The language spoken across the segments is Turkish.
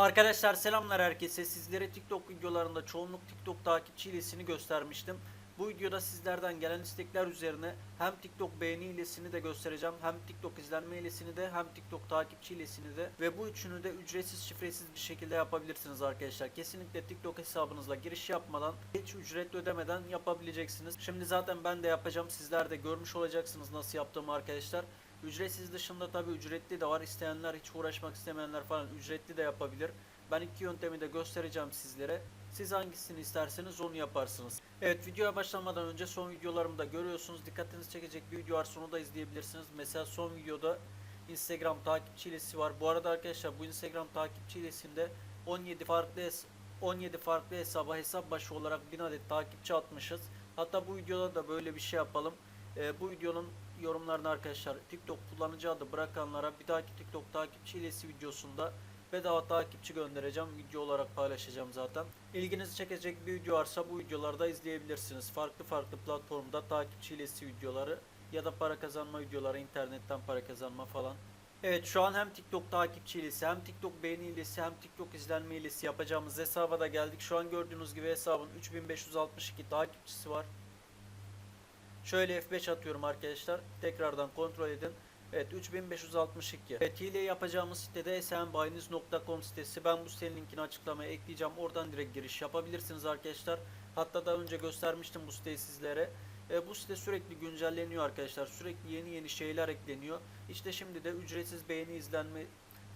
Arkadaşlar selamlar herkese. Sizlere TikTok videolarında çoğunluk TikTok takipçi hilesini göstermiştim. Bu videoda sizlerden gelen istekler üzerine hem TikTok beğeni hilesini de göstereceğim. Hem TikTok izlenme hilesini de hem TikTok takipçi hilesini de. Ve bu üçünü de ücretsiz şifresiz bir şekilde yapabilirsiniz arkadaşlar. Kesinlikle TikTok hesabınızla giriş yapmadan hiç ücret ödemeden yapabileceksiniz. Şimdi zaten ben de yapacağım. Sizler de görmüş olacaksınız nasıl yaptığımı arkadaşlar. Ücretsiz dışında tabi ücretli de var. İsteyenler hiç uğraşmak istemeyenler falan ücretli de yapabilir. Ben iki yöntemi de göstereceğim sizlere. Siz hangisini isterseniz onu yaparsınız. Evet videoya başlamadan önce son videolarımı da görüyorsunuz. Dikkatinizi çekecek bir video varsa onu da izleyebilirsiniz. Mesela son videoda Instagram takipçi hilesi var. Bu arada arkadaşlar bu Instagram takipçi hilesinde 17 farklı hes- 17 farklı hesaba hesap başı olarak 1000 adet takipçi atmışız. Hatta bu videoda da böyle bir şey yapalım. Ee, bu videonun yorumlarını arkadaşlar TikTok kullanıcı adı bırakanlara bir dahaki TikTok takipçi hilesi videosunda bedava takipçi göndereceğim. Video olarak paylaşacağım zaten. İlginizi çekecek bir video varsa bu videolarda izleyebilirsiniz. Farklı farklı platformda takipçi hilesi videoları ya da para kazanma videoları, internetten para kazanma falan. Evet şu an hem TikTok takipçi hilesi hem TikTok beğeni hilesi hem TikTok izlenme hilesi yapacağımız hesaba da geldik. Şu an gördüğünüz gibi hesabın 3562 takipçisi var. Şöyle F5 atıyorum arkadaşlar. Tekrardan kontrol edin. Evet 3562. Evet hile yapacağımız sitede smbayiniz.com sitesi. Ben bu sitenin linkini açıklamaya ekleyeceğim. Oradan direkt giriş yapabilirsiniz arkadaşlar. Hatta daha önce göstermiştim bu siteyi sizlere. E, bu site sürekli güncelleniyor arkadaşlar. Sürekli yeni yeni şeyler ekleniyor. İşte şimdi de ücretsiz beğeni izlenme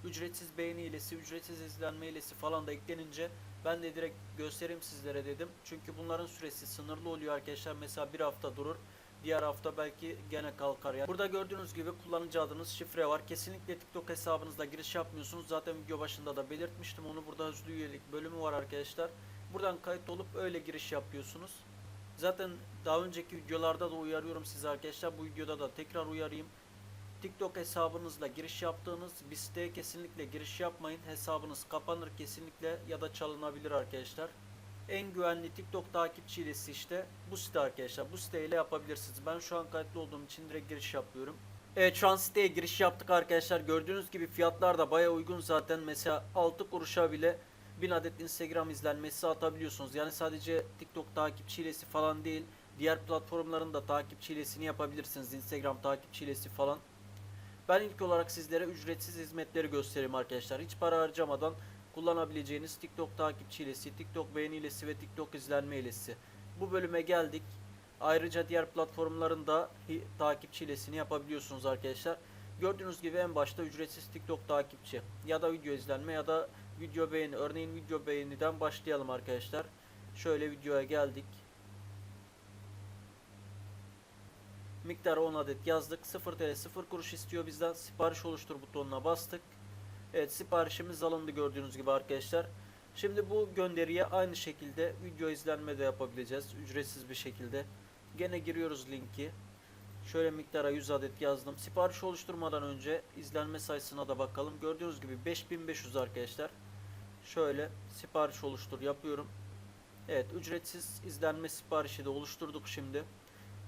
ücretsiz beğeni hilesi, ücretsiz izlenme hilesi falan da eklenince ben de direkt göstereyim sizlere dedim. Çünkü bunların süresi sınırlı oluyor arkadaşlar. Mesela bir hafta durur. Diğer hafta belki gene kalkar ya. Burada gördüğünüz gibi kullanıcı adınız şifre var. Kesinlikle TikTok hesabınızda giriş yapmıyorsunuz. Zaten video başında da belirtmiştim onu. Burada hızlı üyelik bölümü var arkadaşlar. Buradan kayıt olup öyle giriş yapıyorsunuz. Zaten daha önceki videolarda da uyarıyorum sizi arkadaşlar. Bu videoda da tekrar uyarayım. TikTok hesabınızla giriş yaptığınız bir siteye kesinlikle giriş yapmayın. Hesabınız kapanır kesinlikle ya da çalınabilir arkadaşlar. En güvenli TikTok takipçi hilesi işte bu site arkadaşlar. Bu siteyle yapabilirsiniz. Ben şu an kayıtlı olduğum için direkt giriş yapıyorum. Evet şu an siteye giriş yaptık arkadaşlar. Gördüğünüz gibi fiyatlar da baya uygun zaten. Mesela 6 kuruşa bile 1000 adet Instagram izlenmesi atabiliyorsunuz. Yani sadece TikTok takipçi hilesi falan değil. Diğer platformların da takipçi hilesini yapabilirsiniz. Instagram takipçi hilesi falan. Ben ilk olarak sizlere ücretsiz hizmetleri göstereyim arkadaşlar. Hiç para harcamadan kullanabileceğiniz TikTok takipçi hilesi, TikTok beğeni hilesi ve TikTok izlenme hilesi. Bu bölüme geldik. Ayrıca diğer platformların da takipçi hilesini yapabiliyorsunuz arkadaşlar. Gördüğünüz gibi en başta ücretsiz TikTok takipçi ya da video izlenme ya da video beğeni. Örneğin video beğeniden başlayalım arkadaşlar. Şöyle videoya geldik. Miktarı 10 adet yazdık. 0 TL 0 kuruş istiyor bizden. Sipariş oluştur butonuna bastık. Evet siparişimiz alındı gördüğünüz gibi arkadaşlar. Şimdi bu gönderiye aynı şekilde video izlenme de yapabileceğiz. Ücretsiz bir şekilde. Gene giriyoruz linki. Şöyle miktara 100 adet yazdım. Sipariş oluşturmadan önce izlenme sayısına da bakalım. Gördüğünüz gibi 5500 arkadaşlar. Şöyle sipariş oluştur yapıyorum. Evet ücretsiz izlenme siparişi de oluşturduk şimdi.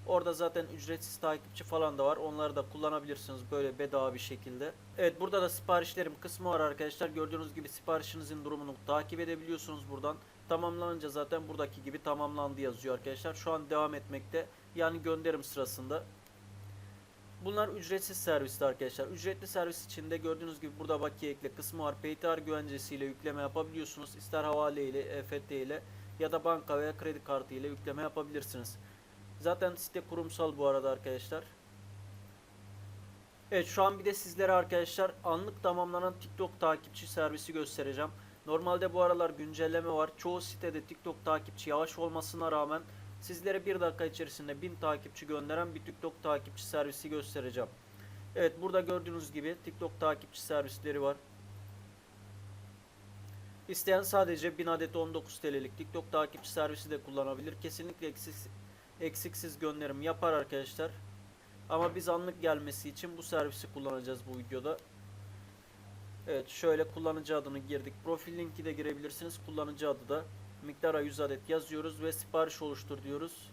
Orada zaten ücretsiz takipçi falan da var. Onları da kullanabilirsiniz böyle bedava bir şekilde. Evet burada da siparişlerim kısmı var arkadaşlar. Gördüğünüz gibi siparişinizin durumunu takip edebiliyorsunuz buradan. Tamamlanınca zaten buradaki gibi tamamlandı yazıyor arkadaşlar. Şu an devam etmekte. Yani gönderim sırasında. Bunlar ücretsiz servisti arkadaşlar. Ücretli servis içinde gördüğünüz gibi burada bakiye ekle kısmı var. PayTar güvencesiyle yükleme yapabiliyorsunuz. İster havale ile, EFT ile ya da banka veya kredi kartı ile yükleme yapabilirsiniz. Zaten site kurumsal bu arada arkadaşlar. Evet şu an bir de sizlere arkadaşlar anlık tamamlanan TikTok takipçi servisi göstereceğim. Normalde bu aralar güncelleme var. Çoğu sitede TikTok takipçi yavaş olmasına rağmen sizlere bir dakika içerisinde 1000 takipçi gönderen bir TikTok takipçi servisi göstereceğim. Evet burada gördüğünüz gibi TikTok takipçi servisleri var. İsteyen sadece 1000 adet 19 TL'lik TikTok takipçi servisi de kullanabilir. Kesinlikle eksiksiz, eksiksiz gönderim yapar arkadaşlar. Ama biz anlık gelmesi için bu servisi kullanacağız bu videoda. Evet şöyle kullanıcı adını girdik. Profil linki de girebilirsiniz. Kullanıcı adı da miktara 100 adet yazıyoruz ve sipariş oluştur diyoruz.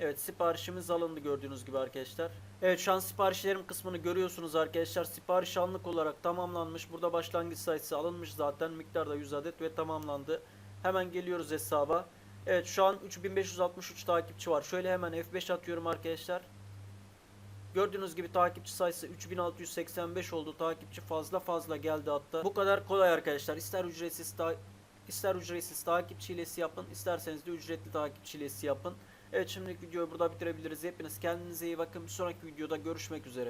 Evet siparişimiz alındı gördüğünüz gibi arkadaşlar. Evet şu an siparişlerim kısmını görüyorsunuz arkadaşlar. Sipariş anlık olarak tamamlanmış. Burada başlangıç sayısı alınmış zaten. Miktarda 100 adet ve tamamlandı. Hemen geliyoruz hesaba. Evet şu an 3563 takipçi var. Şöyle hemen F5 atıyorum arkadaşlar. Gördüğünüz gibi takipçi sayısı 3685 oldu. Takipçi fazla fazla geldi hatta. Bu kadar kolay arkadaşlar. İster ücretsiz ta ister ücretsiz takipçi hilesi yapın, isterseniz de ücretli takipçi hilesi yapın. Evet şimdilik videoyu burada bitirebiliriz. Hepiniz kendinize iyi bakın. Bir sonraki videoda görüşmek üzere.